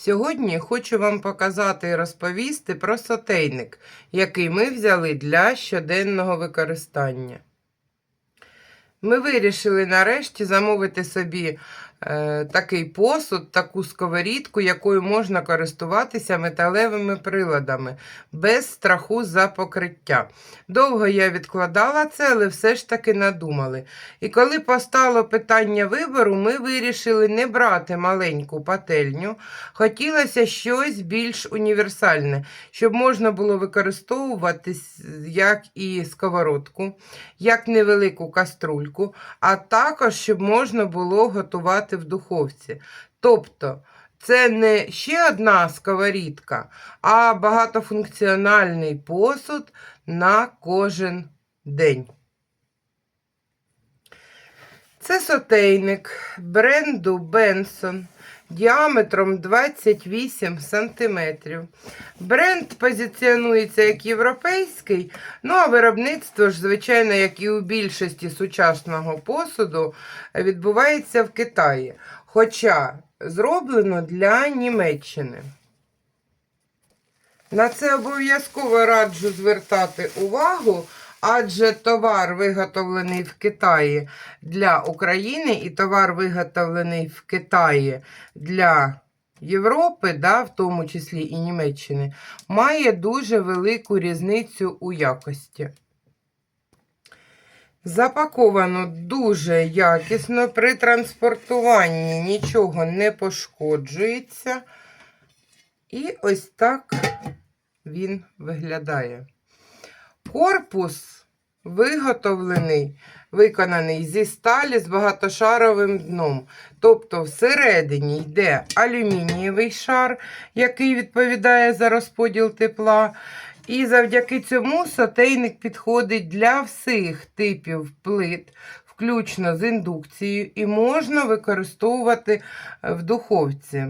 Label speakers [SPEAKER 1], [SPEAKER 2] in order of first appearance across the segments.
[SPEAKER 1] Сьогодні хочу вам показати і розповісти про сотейник, який ми взяли для щоденного використання. Ми вирішили нарешті замовити собі такий посуд, таку сковорідку, якою можна користуватися металевими приладами без страху за покриття. Довго я відкладала це, але все ж таки надумали. І коли постало питання вибору, ми вирішили не брати маленьку пательню. Хотілося щось більш універсальне, щоб можна було використовувати як і сковородку, як невелику каструльку, а також щоб можна було готувати в духовці. Тобто, це не ще одна сковорідка, а багатофункціональний посуд на кожен день. Це сотейник бренду Benson діаметром 28 см. Бренд позиціонується як європейський, ну а виробництво ж, звичайно, як і у більшості сучасного посуду, відбувається в Китаї. Хоча зроблено для Німеччини. На це обов'язково раджу звертати увагу, адже товар, виготовлений в Китаї для України, і товар, виготовлений в Китаї для Європи, да, в тому числі і Німеччини, має дуже велику різницю у якості. Запаковано дуже якісно, при транспортуванні нічого не пошкоджується. І ось так він виглядає. Корпус виготовлений, виконаний зі сталі з багатошаровим дном. Тобто всередині йде алюмінієвий шар, який відповідає за розподіл тепла. І завдяки цьому сотейник підходить для всіх типів плит, включно з індукцією, і можна використовувати в духовці.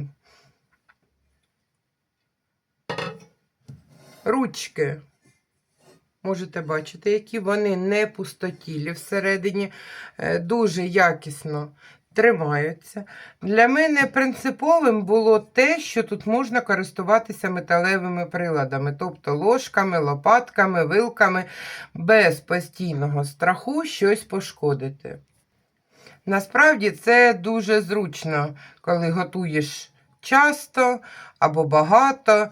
[SPEAKER 1] Ручки. Можете бачити, які вони не пустотілі всередині, е, дуже якісно тримаються. Для мене принциповим було те, що тут можна користуватися металевими приладами, тобто ложками, лопатками, вилками, без постійного страху щось пошкодити. Насправді це дуже зручно, коли готуєш часто або багато.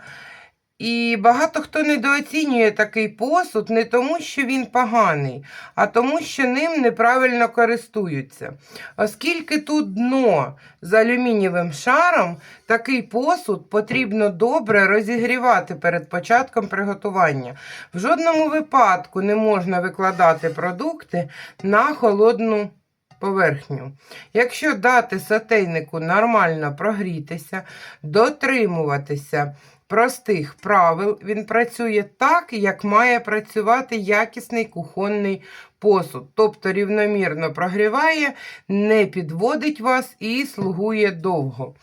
[SPEAKER 1] І багато хто недооцінює такий посуд не тому, що він поганий, а тому, що ним неправильно користуються. Оскільки тут дно з алюмінієвим шаром, такий посуд потрібно добре розігрівати перед початком приготування. В жодному випадку не можна викладати продукти на холодну поверхню. Якщо дати сотейнику нормально прогрітися, дотримуватися простих правил, він працює так, як має працювати якісний кухонний посуд. Тобто рівномірно прогріває, не підводить вас і слугує довго.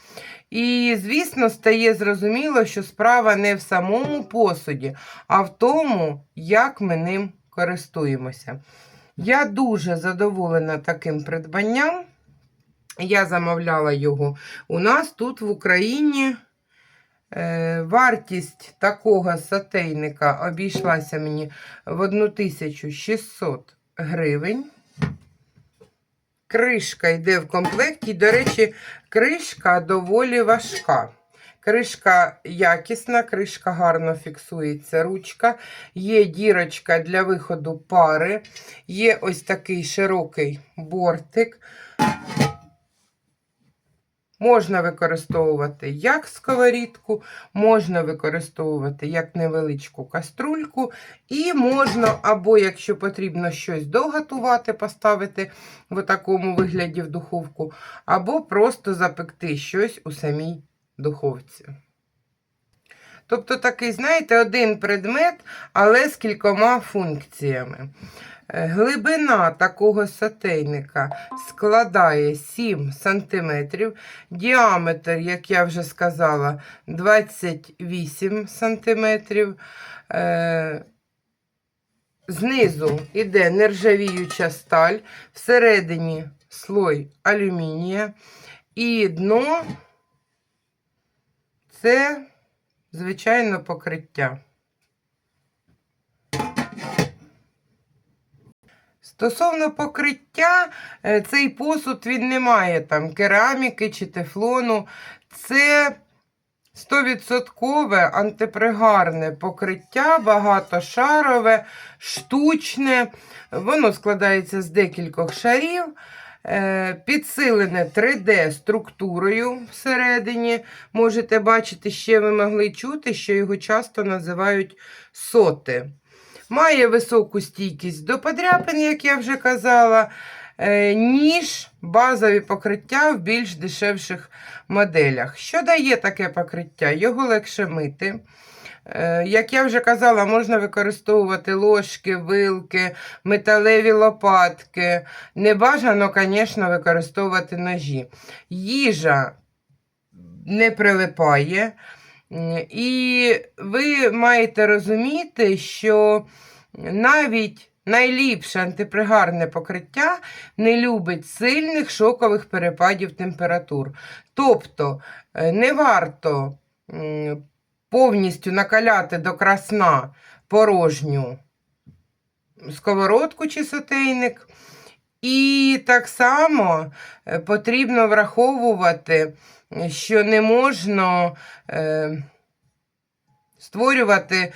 [SPEAKER 1] І, звісно, стає зрозуміло, що справа не в самому посуді, а в тому, як ми ним користуємося. Я дуже задоволена таким придбанням. Я замовляла його у нас тут в Україні. Е, Вартість такого сотейника обійшлася мені в 1600 гривень. Кришка йде в комплекті. До речі, кришка доволі важка. Кришка якісна, кришка гарно фіксується, ручка. Є дірочка для виходу пари. Є ось такий широкий бортик. Можна використовувати як сковорідку, можна використовувати як невеличку каструльку, і можна, або, якщо потрібно щось доготувати, поставити в такому вигляді в духовку, або просто запекти щось у самій духовці. Тобто такий, знаєте, один предмет, але з кількома функціями. Глибина такого сотейника складає 7 см, діаметр, як я вже сказала, 28 см. Е, Знизу йде нержавіюча сталь, всередині слой алюмінія і дно це, звичайно, покриття. Стосовно покриття, е, цей посуд він не має там кераміки чи тефлону. Це 100% антипригарне покриття, багатошарове, штучне. Воно складається з декількох шарів, е, підсилене 3D-структурою всередині. Можете бачити, ще ви могли чути, що його часто називають соти. Має високу стійкість до подряпин, як я вже казала, е, ніж базові покриття в більш дешевших моделях. Що дає таке покриття? Його легше мити. Е, Як я вже казала, можна використовувати ложки, вилки, металеві лопатки. Не бажано, звісно, використовувати ножі. Їжа не прилипає. І ви маєте розуміти, що навіть найліпше антипригарне покриття не любить сильних шокових перепадів температур. Тобто е, не варто повністю накаляти до красна порожню сковородку чи сотейник. І так само е, потрібно враховувати, що не можна е, створювати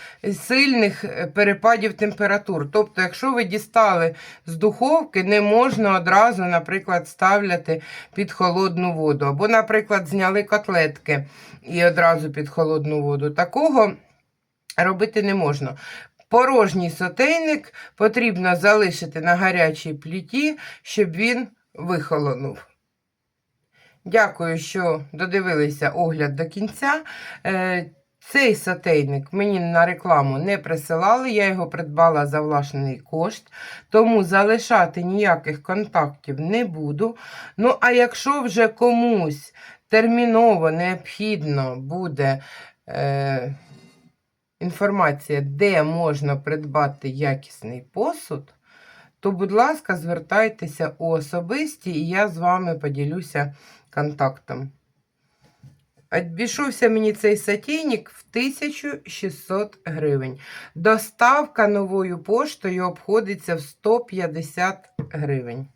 [SPEAKER 1] сильних е, перепадів температур. Тобто, якщо ви дістали з духовки, не можна одразу, наприклад, ставляти під холодну воду. Або, наприклад, зняли котлетки і одразу під холодну воду. Такого робити не можна. Порожній сотейник потрібно залишити на гарячій пліті, щоб він вихолонув. Дякую, що додивилися огляд до кінця. Е, Цей сотейник мені на рекламу не присилали, я його придбала за власний кошт, тому залишати ніяких контактів не буду. Ну, а якщо вже комусь терміново необхідно буде е, інформація, де можна придбати якісний посуд, то, будь ласка, звертайтеся у особисті, і я з вами поділюся контактом. Обійшовся мені цей сатійник в 1600 гривень. Доставка новою поштою обходиться в 150 гривень.